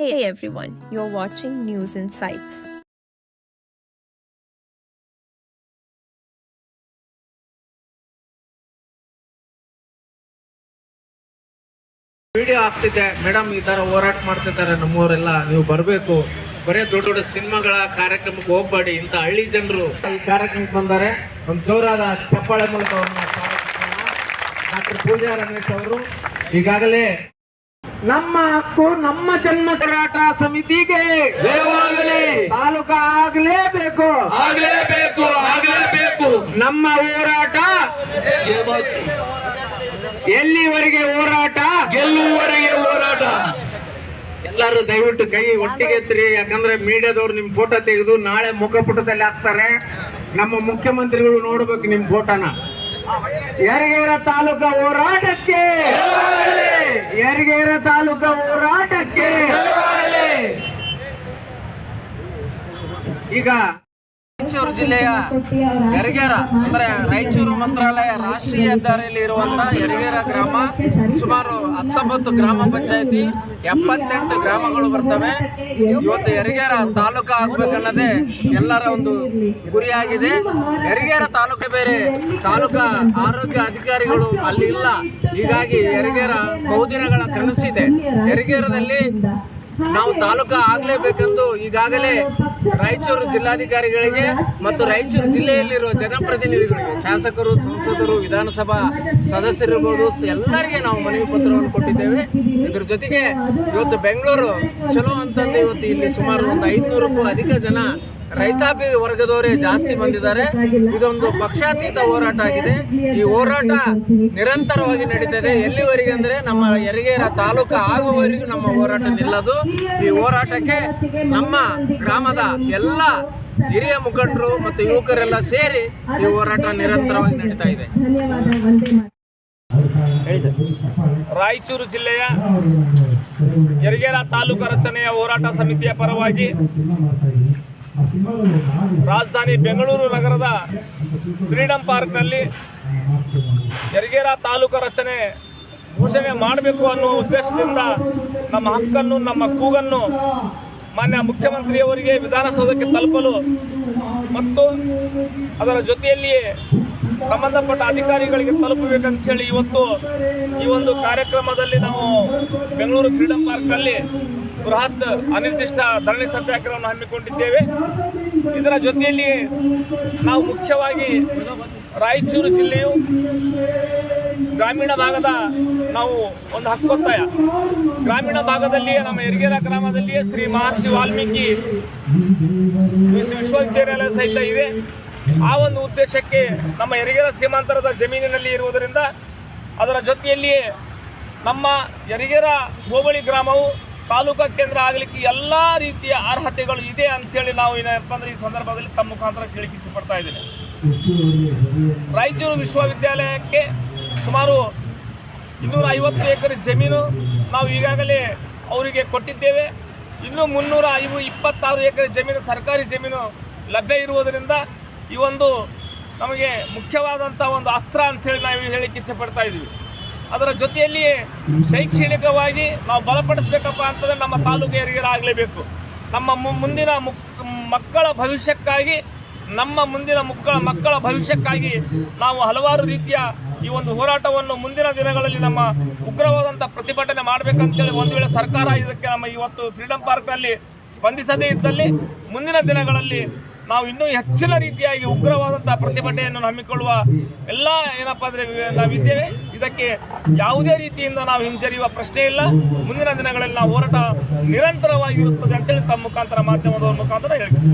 Hey everyone, you're watching News Insights. Video ಆಗ್ತಿದೆ. Madam ಈ ತರ ಹೋರಾಟ ಮಾಡ್ತಿದ್ದಾರೆ ನಮ್ಮವರೆಲ್ಲ. ನೀವು ಬರಬೇಕು. ಬರೇ ದೊಡ್ಡ ದೊಡ್ಡ ಸಿನಿಮಾಗಳ ಕಾರ್ಯಕ್ರಮಕ್ಕೆ ಹೋಗ್ಬೇಡಿ ಇಂತ ಹಳ್ಳಿ ಜನರು ಈ ಕಾರ್ಯಕ್ರಮಕ್ಕೆ ಬಂದರೆ ಒಂದು ಜೋರಾದ ಚಪ್ಪಾಳೆ ಮೂಲಕ ಡಾಕ್ಟರ್ ಪೂಜಾ ರಮೇಶ್ ಅವರು ಈಗಾಗಲೇ ನಮ್ಮ ಹಕ್ಕು ನಮ್ಮ ಜನ್ಮ ಹೋರಾಟ ಸಮಿತಿಗೆ. ತಾಲೂಕ ಆಗ್ಲೇಬೇಕು. ಆಗ್ಲೇಬೇಕು ಆಗ್ಲೇಬೇಕು. ನಮ್ಮ ಹೋರಾಟ. ಎಲ್ಲಿವರೆಗೆ ಹೋರಾಟ? ಗೆಲ್ಲುವವರೆಗೆ ಹೋರಾಟ? ಎಲ್ಲರೂ ದಯವಿಟ್ಟು ಕೈ ಒಟ್ಟಿಗೆ ಎತ್ತಿರಿ ಯಾಕಂದ್ರೆ ಮೀಡಿಯಾದವ್ರು ನಿಮ್ ಫೋಟೋ ತೆಗೆದು ನಾಳೆ ಮುಖಪುಟದಲ್ಲಿ ಹಾಕ್ತಾರೆ. ನಮ್ಮ ಮುಖ್ಯಮಂತ್ರಿಗಳು ನೋಡ್ಬೇಕು ನಿಮ್ ಫೋಟೋನ. ಯಾರಿಗೆ ತಾಲೂಕಾ ಹೋರಾಟಕ್ಕೆ. ಯರಗೇರ ತಾಲೂಕ ಹೋರಾಟಕ್ಕೆ. ಈಗ ರಾಯಚೂರು ಜಿಲ್ಲೆಯ ಯರಗೇರ, ಅಂದ್ರೆ ರಾಯಚೂರು ಮಂತ್ರಾಲಯ ರಾಷ್ಟ್ರೀಯ ಹೆದ್ದಾರಿಯಲ್ಲಿ ಇರುವಂತ ಯರಗೇರ ಗ್ರಾಮ, ಸುಮಾರು ಹತ್ತೊಂಬತ್ತು ಗ್ರಾಮ ಪಂಚಾಯತಿ, ಎಪ್ಪತ್ತೆಂಟು ಗ್ರಾಮಗಳು ಬರ್ತವೆ. ಇವತ್ತು ಯರಗೇರ ತಾಲೂಕು ಆಗ್ಬೇಕನ್ನೋದೇ ಎಲ್ಲರ ಒಂದು ಗುರಿಯಾಗಿದೆ. ಯರಗೇರ ತಾಲೂಕು ಬೇರೆ ತಾಲೂಕಾ ಆರೋಗ್ಯ ಅಧಿಕಾರಿಗಳು ಅಲ್ಲಿ ಇಲ್ಲ. ಹೀಗಾಗಿ ಯರಗೇರ ಬಹುದಿನಗಳ ಕನಸಿದೆ. ಯರಗೇರದಲ್ಲಿ ನಾವು ತಾಲೂಕಾ ಆಗ್ಲೇಬೇಕೆಂದು ಈಗಾಗಲೇ ರಾಯಚೂರು ಜಿಲ್ಲಾಧಿಕಾರಿಗಳಿಗೆ ಮತ್ತು ರಾಯಚೂರು ಜಿಲ್ಲೆಯಲ್ಲಿರುವ ಜನಪ್ರತಿನಿಧಿಗಳಿಗೆ ಶಾಸಕರು, ಸಂಸದರು, ವಿಧಾನಸಭಾ ಸದಸ್ಯರಿರ್ಬೋದು, ಎಲ್ಲರಿಗೆ ನಾವು ಮನವಿ ಪತ್ರವನ್ನು ಕೊಟ್ಟಿದ್ದೇವೆ. ಇದ್ರ ಜೊತೆಗೆ ಇವತ್ತು ಬೆಂಗಳೂರು ಚಲೋ ಅಂತಂದು ಇವತ್ತು ಇಲ್ಲಿ ಸುಮಾರು ಒಂದು ಐದುನೂರಕ್ಕೂ ಅಧಿಕ ಜನ ರೈತಾಪಿ ವರ್ಗದವರೇ ಜಾಸ್ತಿ ಬಂದಿದ್ದಾರೆ. ಇದೊಂದು ಪಕ್ಷಾತೀತ ಹೋರಾಟ ಆಗಿದೆ. ಈ ಹೋರಾಟ ನಿರಂತರವಾಗಿ ನಡೀತದೆ. ಎಲ್ಲಿವರೆಗೆ ಅಂದ್ರೆ ನಮ್ಮ ಯರಗೇರ ತಾಲೂಕು ಆಗುವವರೆಗೂ ನಮ್ಮ ಹೋರಾಟ ನಿಲ್ಲದು. ಈ ಹೋರಾಟಕ್ಕೆ ನಮ್ಮ ಗ್ರಾಮದ ಎಲ್ಲ ಹಿರಿಯ ಮುಖಂಡರು ಮತ್ತು ಯುವಕರೆಲ್ಲ ಸೇರಿ ಈ ಹೋರಾಟ ನಿರಂತರವಾಗಿ ನಡೀತಾ ಇದೆ. ರಾಯಚೂರು ಜಿಲ್ಲೆಯ ಯರಿಗೇರ ತಾಲೂಕು ರಚನೆಯ ಹೋರಾಟ ಸಮಿತಿಯ ಪರವಾಗಿ ರಾಜಧಾನಿ ಬೆಂಗಳೂರು ನಗರದ ಫ್ರೀಡಂ ಪಾರ್ಕ್ನಲ್ಲಿ ಯರಿಗೇರ ತಾಲೂಕು ರಚನೆ ಘೋಷಣೆ ಮಾಡಬೇಕು ಅನ್ನುವ ಉದ್ದೇಶದಿಂದ ನಮ್ಮ ಹಕ್ಕನ್ನು, ನಮ್ಮ ಕೂಗನ್ನು ಮಾನ್ಯ ಮುಖ್ಯಮಂತ್ರಿಯವರಿಗೆ ವಿಧಾನಸೌಧಕ್ಕೆ ತಲುಪಲು ಮತ್ತು ಅದರ ಜೊತೆಯಲ್ಲಿಯೇ ಸಂಬಂಧಪಟ್ಟ ಅಧಿಕಾರಿಗಳಿಗೆ ತಲುಪಬೇಕಂತ ಹೇಳಿ ಇವತ್ತು ಈ ಒಂದು ಕಾರ್ಯಕ್ರಮದಲ್ಲಿ ನಾವು ಬೆಂಗಳೂರು ಫ್ರೀಡಂ ಪಾರ್ಕ್ನಲ್ಲಿ ಬೃಹತ್ ಅನಿರ್ದಿಷ್ಟ ಧರಣಿ ಸತ್ಯಾಗ್ರಹವನ್ನು ಹಮ್ಮಿಕೊಂಡಿದ್ದೇವೆ. ಇದರ ಜೊತೆಯಲ್ಲಿ ನಾವು ಮುಖ್ಯವಾಗಿ ರಾಯಚೂರು ಜಿಲ್ಲೆಯು ಗ್ರಾಮೀಣ ಭಾಗದ ನಾವು ಒಂದು ಹಕ್ಕೊತ್ತಾಯ. ಗ್ರಾಮೀಣ ಭಾಗದಲ್ಲಿಯೇ, ನಮ್ಮ ಯರಗೇರ ಗ್ರಾಮದಲ್ಲಿಯೇ ಶ್ರೀ ಮಹರ್ಷಿ ವಾಲ್ಮೀಕಿ ವಿಶ್ವವಿದ್ಯಾಲಯ ಸಹಿತ ಇದೆ. ಆ ಒಂದು ಉದ್ದೇಶಕ್ಕೆ ನಮ್ಮ ಹೆರಿಗೆರ ಸೀಮಾಂತರದ ಜಮೀನಿನಲ್ಲಿ ಇರುವುದರಿಂದ ಅದರ ಜೊತೆಯಲ್ಲಿಯೇ ನಮ್ಮ ಯರಿಗೆರ ಹೋಬಳಿ ಗ್ರಾಮವು ತಾಲೂಕಾ ಕೇಂದ್ರ ಆಗಲಿಕ್ಕೆ ಎಲ್ಲ ರೀತಿಯ ಅರ್ಹತೆಗಳು ಇದೆ ಅಂಥೇಳಿ ನಾವು ಏನಪ್ಪ ಅಂದರೆ ಈ ಸಂದರ್ಭದಲ್ಲಿ ತಮ್ಮ ಮುಖಾಂತರ ಕೇಳಿಕೆ ಇದ್ದೇನೆ. ರಾಯಚೂರು ವಿಶ್ವವಿದ್ಯಾಲಯಕ್ಕೆ ಸುಮಾರು ಇನ್ನೂರ ಐವತ್ತು ಎಕರೆ ಜಮೀನು ನಾವು ಈಗಾಗಲೇ ಅವರಿಗೆ ಕೊಟ್ಟಿದ್ದೇವೆ. ಇನ್ನೂ ಮುನ್ನೂರ ಐವ ಇಪ್ಪತ್ತಾರು ಎಕರೆ ಜಮೀನು ಸರ್ಕಾರಿ ಜಮೀನು ಲಭ್ಯ ಇರುವುದರಿಂದ ಈ ಒಂದು ನಮಗೆ ಮುಖ್ಯವಾದಂಥ ಒಂದು ಅಸ್ತ್ರ ಅಂಥೇಳಿ ನಾವು ಹೇಳಿಕ್ಕೆ ಇಚ್ಛೆ ಪಡ್ತಾ ಇದ್ದೀವಿ. ಅದರ ಜೊತೆಯಲ್ಲಿಯೇ ಶೈಕ್ಷಣಿಕವಾಗಿ ನಾವು ಬಲಪಡಿಸ್ಬೇಕಪ್ಪ ಅಂತಂದರೆ ನಮ್ಮ ತಾಲೂಕಿಗರಿಗೆ ಆಗಲೇಬೇಕು ನಮ್ಮ ಮುಂದಿನ ಮುಕ್ ಮಕ್ಕಳ ಭವಿಷ್ಯಕ್ಕಾಗಿ, ನಮ್ಮ ಮುಂದಿನ ಮಕ್ಕಳ ಮಕ್ಕಳ ಭವಿಷ್ಯಕ್ಕಾಗಿ ನಾವು ಹಲವಾರು ರೀತಿಯ ಈ ಒಂದು ಹೋರಾಟವನ್ನು ಮುಂದಿನ ದಿನಗಳಲ್ಲಿ ನಮ್ಮ ಉಗ್ರವಾದಂಥ ಪ್ರತಿಭಟನೆ ಮಾಡಬೇಕಂತೇಳಿ ಒಂದು ವೇಳೆ ಸರ್ಕಾರ ಇದಕ್ಕೆ ನಮ್ಮ ಇವತ್ತು ಫ್ರೀಡಂ ಪಾರ್ಕ್ನಲ್ಲಿ ಸ್ಪಂದಿಸದೇ ಇದ್ದಲ್ಲಿ ಮುಂದಿನ ದಿನಗಳಲ್ಲಿ ನಾವು ಇನ್ನೂ ಹೆಚ್ಚಿನ ರೀತಿಯಾಗಿ ಉಗ್ರವಾದಂಥ ಪ್ರತಿಭಟನೆಯನ್ನು ಹಮ್ಮಿಕೊಳ್ಳುವ ಎಲ್ಲ ಏನಪ್ಪ ಅಂದರೆ ನಾವಿದ್ದೇವೆ ಇದಕ್ಕೆ ಯಾವುದೇ ರೀತಿಯಿಂದ ನಾವು ಹಿಂಜರಿಯುವ ಪ್ರಶ್ನೆ ಇಲ್ಲ. ಮುಂದಿನ ದಿನಗಳಲ್ಲಿ ನಾವು ಹೋರಾಟ ನಿರಂತರವಾಗಿರುತ್ತದೆ ಅಂತೇಳಿ ತಮ್ಮ ಮುಖಾಂತರ ಮಾಧ್ಯಮದವರ ಮುಖಾಂತರ ಹೇಳ್ತೀನಿ